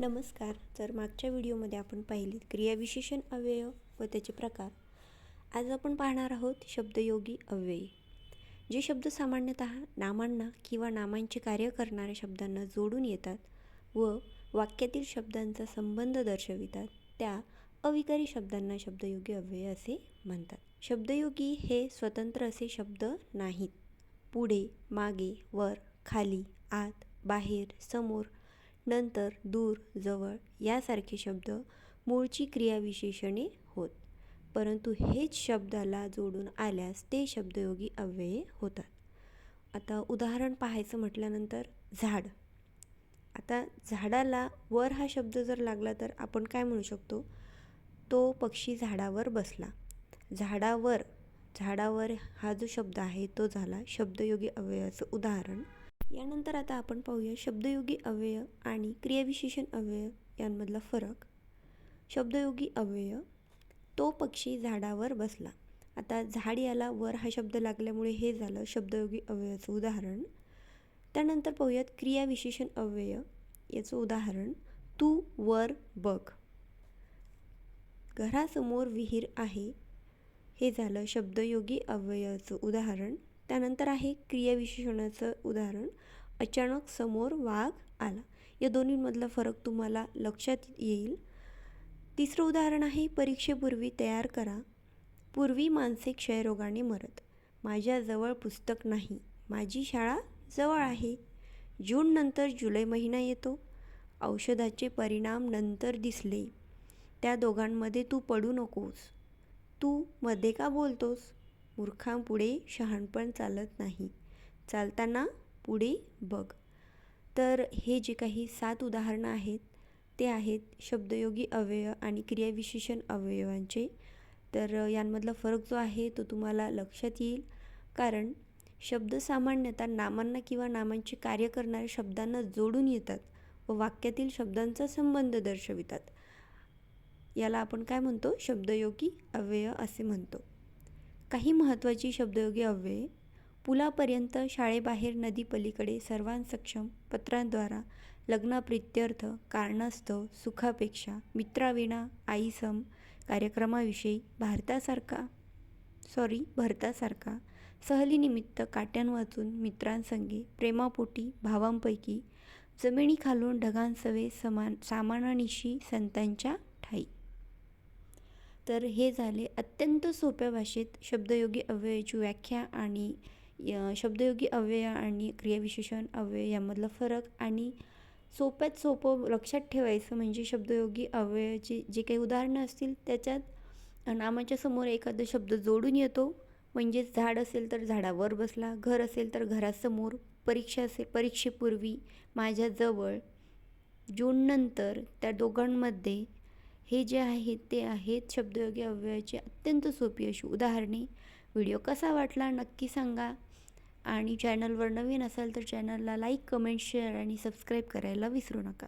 नमस्कार. तर मागच्या व्हिडिओमध्ये आपण पाहिले क्रियाविशेषण अव्यय व त्याचे प्रकार. आज आपण पाहणार आहोत शब्दयोगी अव्ययी. जे शब्द सामान्यतः नामांना किंवा नामांचे कार्य करणाऱ्या शब्दांना जोडून येतात व वाक्यातील शब्दांचा संबंध दर्शवितात त्या अविकारी शब्दांना शब्दयोगी अव्यय असे म्हणतात. शब्दयोगी हे स्वतंत्र असे शब्द नाहीत. पुढे मागे वर खाली आत बाहेर समोर नंतर दूर जवळ यासारखे शब्द मूळची क्रियाविशेषणे होत. परंतु हेच शब्दाला जोडून आल्यास ते शब्दयोगी अव्यये होतात. आता उदाहरण पाहायचं म्हटल्यानंतर झाड. आता झाडाला वर हा शब्द जर लागला तर आपण काय म्हणू शकतो? तो पक्षी झाडावर बसला. झाडावर झाडावर हा जो शब्द आहे तो झाला शब्दयोगी अव्ययाचं उदाहरण. यानंतर आता आपण पाहूया शब्दयोगी अव्यय आणि क्रियाविशेषण अव्यय यांमधला फरक. शब्दयोगी अव्यय तो पक्षी झाडावर बसला. आता झाड याला वर हा शब्द लागल्यामुळे हे झालं शब्दयोगी अव्ययाचं उदाहरण. त्यानंतर पाहूयात क्रियाविशेषण अव्यय याचं उदाहरण. तू वर बघ. घरासमोर विहीर आहे. हे झालं शब्दयोगी अव्ययाचं उदाहरण. त्यानंतर आहे क्रियाविशेषणाचं उदाहरण. अचानक समोर वाघ आला. या दोन्हींमधला फरक तुम्हाला लक्षात येईल. तिसरं उदाहरण आहे परीक्षेपूर्वी तयार करा. पूर्वी मानसिक क्षयरोगाने मरत. माझ्याजवळ पुस्तक नाही. माझी शाळा जवळ आहे. जूननंतर जुलै महिना येतो. औषधाचे परिणाम नंतर दिसले. त्या दोघांमध्ये तू पडू नकोस. तू मध्ये का बोलतोस? मूर्खांपुढे शहाणपण चालत नाही. चालताना पुढे बघ. तर हे जे काही सात उदाहरणं आहेत ते आहेत शब्दयोगी अवयव आणि क्रियाविशेषण अवयवांचे. तर यांमधला फरक जो आहे तो तुम्हाला लक्षात येईल. कारण शब्द सामान्यतः नामांना किंवा नामांचे कार्य करणाऱ्या शब्दांना जोडून येतात व वाक्यातील शब्दांचा संबंध दर्शवितात. याला आपण काय म्हणतो? शब्दयोगी अव्यय असे म्हणतो. काही महत्त्वाची शब्दयोगी अव्यये पुलापर्यंत शाळेबाहेर नदीपलीकडे सर्वांसक्षम पत्रांद्वारा लग्नप्रित्यर्थ कारणास्तव सुखापेक्षा मित्राविना आईसम कार्यक्रमाविषयी भारतासारखा सॉरी भरतासारखा सहलीनिमित्त काट्यान वाचून मित्रांसंगे प्रेमापोटी भावांपैकी जमिनीखालून ढगांसवे समान सामानानिशी संतांच्या ठाई. तर हे झाले अत्यंत सोप्या भाषेत शब्दयोगी अव्ययाची व्याख्या आणि शब्दयोगी अव्यय आणि क्रियाविशेषण अव्यय यामधला फरक आणि सोप्यात सोपं लक्षात ठेवायचं म्हणजे शब्दयोगी अव्ययाची जे काही उदाहरणं असतील त्याच्यात नामाच्या समोर एखादा शब्द जोडून येतो. म्हणजेच झाड असेल तर झाडावर बसला घर असेल तर घरासमोर परीक्षा असेल परीक्षेपूर्वी माझ्याजवळ जूननंतर त्या दोघांमध्ये हे जे आहेत ते आहेत शब्दयोगी अव्ययाची अत्यंत सोपी अशी उदाहरणे. व्हिडिओ कसा वाटला नक्की सांगा. आणि चॅनलवर नवीन असाल तर चॅनलला लाईक कमेंट शेअर आणि सबस्क्राईब करायला विसरू नका.